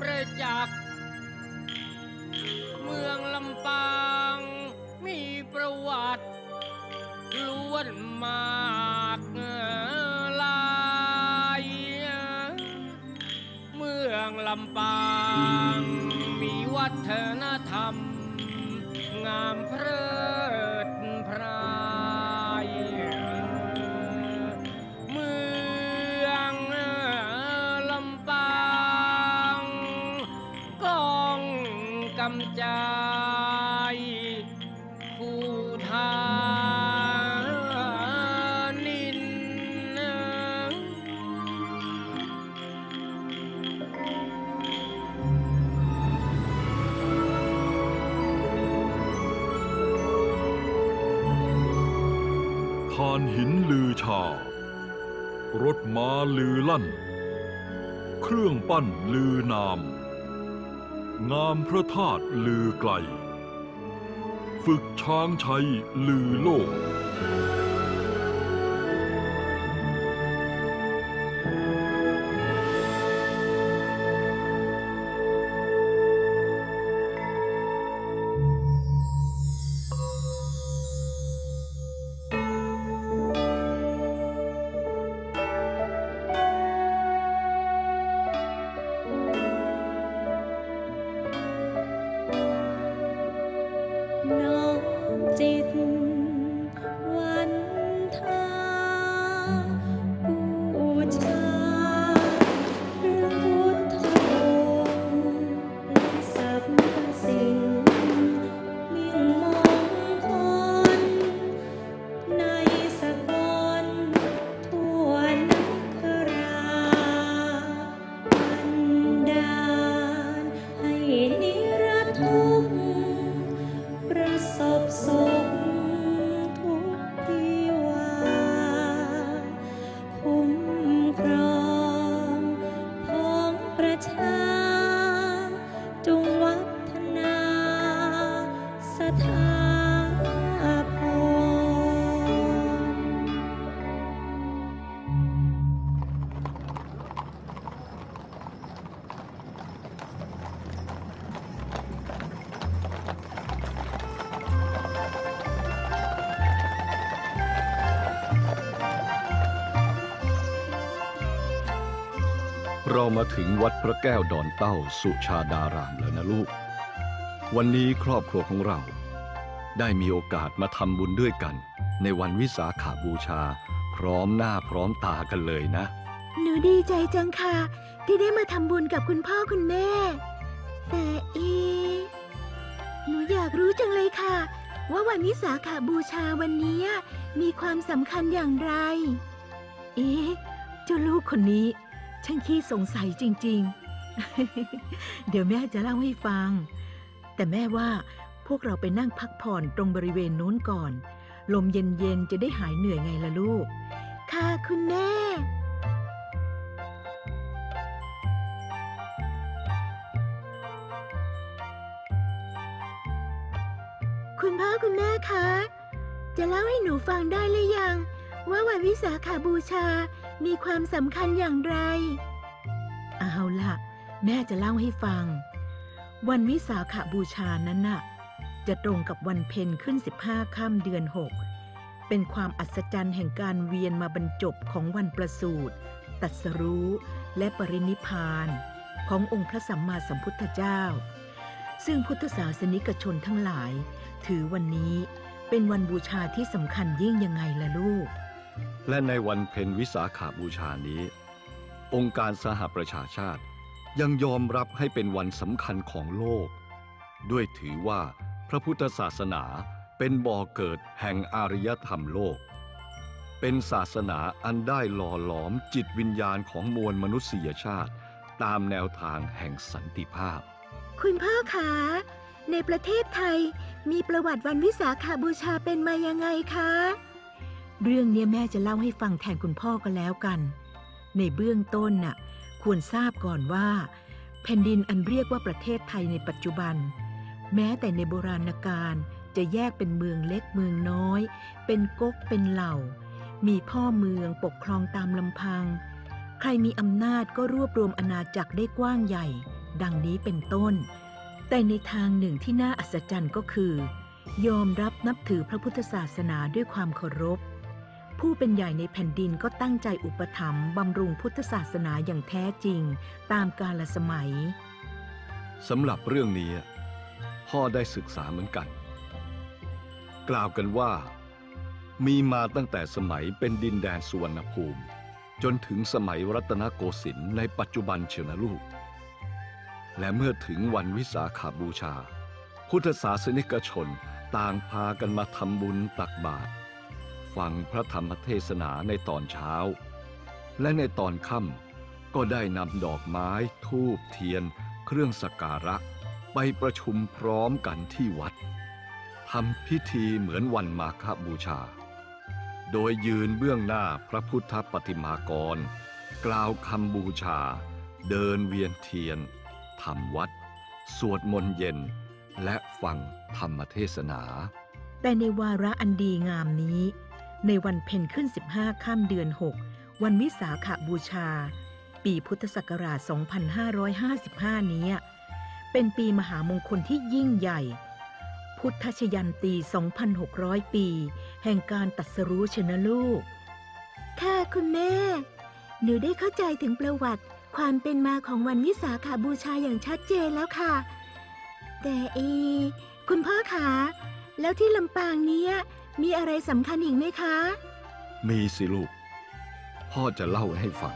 ประจักษ์ เมืองลำปางมีประวัติล้วนมากลายเมืองลำปางมีวัฒนธรรม งามเพลิดพลิน จ ผู้ทานินทานหินลือชา รถม้าลือลั่น เครื่องปั้นลือนาม งามพระธาตุลือไกล ฝึกช้างชัยลือโลก चेत् เรามาถึงวัดพระแก้วดอนเต้าสุชาดารามแล้วนะลูก วันนี้ครอบครัวของเรา ได้มีโอกาสมาทำบุญด้วยกัน ในวันวิสาขาบูชา พร้อมหน้าพร้อมตากันเลยนะ หนูดีใจจังค่ะ ที่ได้มาทำบุญกับคุณพ่อคุณแม่ แต่อะหนูอยากรู้จังเลยค่ะ ว่าวันวิสาขาบูชาวันนี้มีความสำคัญอย่างไร เอ๊ะเจ้าลูกคนนี้ ช่างขี้สงสัยจริง ๆ เดี๋ยวแม่จะเล่าให้ฟัง แต่แม่ว่าพวกเราไปนั่งพักผ่อนตรงบริเวณโน้นก่อน ลมเย็น ๆ จะได้หายเหนื่อยไงล่ะลูก ค่ะคุณแม่คุณพ่อคุณแม่คะ จะเล่าให้หนูฟังได้หรือยัง ว่าวันวิสาขาบูชา มีความสำคัญอย่างไร เอาล่ะ แม่จะเล่าให้ฟัง วันวิสาขาบูชานั้นน่ะ จะตรงกับวันเพ็ญขึ้น 15ค่ำเดือน 6 เป็นความอัศจรรย์แห่งการเวียนมาบรรจบของวันประสูติตัสรู้และปรินิพพาน ขององค์พระสัมมาสัมพุทธเจ้า ซึ่งพุทธศาสนิกชนทั้งหลาย ถือวันนี้เป็นวันบูชาที่สำคัญยิ่งยังไงล่ะลูก และในวันเพ็ญวิสาขาบูชานี้ องค์การสหประชาชาติยังยอมรับให้เป็นวันสำคัญของโลก ด้วยถือว่าพระพุทธศาสนาเป็นบ่อเกิดแห่งอารยธรรมโลก เป็นศาสนาอันได้หล่อหลอมจิตวิญญาณของมวลมนุษยชาติ ตามแนวทางแห่งสันติภาพ คุณพ่อคะในประเทศไทยมีประวัติวันวิสาขาบูชาเป็นมายังไงคะ เรื่องนี้แม่จะเล่าให้ฟังแทนคุณพ่อก็แล้วกัน ในเบื้องต้นน่ะควรทราบก่อนว่า แผ่นดินอันเรียกว่าประเทศไทยในปัจจุบัน แม้แต่ในโบราณกาลจะแยกเป็นเมืองเล็กเมืองน้อย เป็นก๊กเป็นเหล่า มีพ่อเมืองปกครองตามลำพัง ใครมีอำนาจก็รวบรวมอาณาจักรได้กว้างใหญ่ ดังนี้เป็นต้น แต่ในทางหนึ่งที่น่าอัศจรรย์ก็คือ ยอมรับนับถือพระพุทธศาสนาด้วยความเคารพ ผู้เป็นใหญ่ในแผ่นดินก็ตั้งใจอุปถัมภ์บำรุงพุทธศาสนาอย่างแท้จริง ตามกาลสมัยสำหรับเรื่องนี้ พ่อได้ศึกษาเหมือนกัน กล่าวกันว่า มีมาตั้งแต่สมัยเป็นดินแดนสุวรรณภูมิ จนถึงสมัยรัตนโกสินทร์ในปัจจุบันเชียวนะลูก และเมื่อถึงวันวิสาขาบูชา พุทธศาสนิกชนต่างพากันมาทำบุญตักบาตร ฟังพระธรรมเทศนาในตอนเช้า และในตอนค่ำก็ได้นำดอกไม้ทูบเทียน เครื่องสักการะ ไปประชุมพร้อมกันที่วัดทำพิธีเหมือนวันมาฆบูชา โดยยืนเบื้องหน้าพระพุทธปฏิมากร กล่าวคำบูชา เดินเวียนเทียนทำวัด สวดมนต์เย็น และฟังธรรมเทศนา แต่ในวาระอันดีงามนี้ ในวันเพ็ญขึ้น 15 ข้ามเดือน 6 วันวิสาขบูชา ปีพุทธศักราช 2555 นี้ เป็นปีมหามงคลที่ยิ่งใหญ่ พุทธชยันตี 2,600 ปี แห่งการตัดสรู้ชนะลูก ค่ะคุณแม่ หนูได้เข้าใจถึงประวัติความเป็นมาของวันวิสาขาบูชาอย่างชัดเจนแล้วค่ะ แต่เอคุณพ่อคะแล้วที่ลำปางเนี้ย มีอะไรสำคัญอีกไหมคะ มีสิลูก พ่อจะเล่าให้ฟัง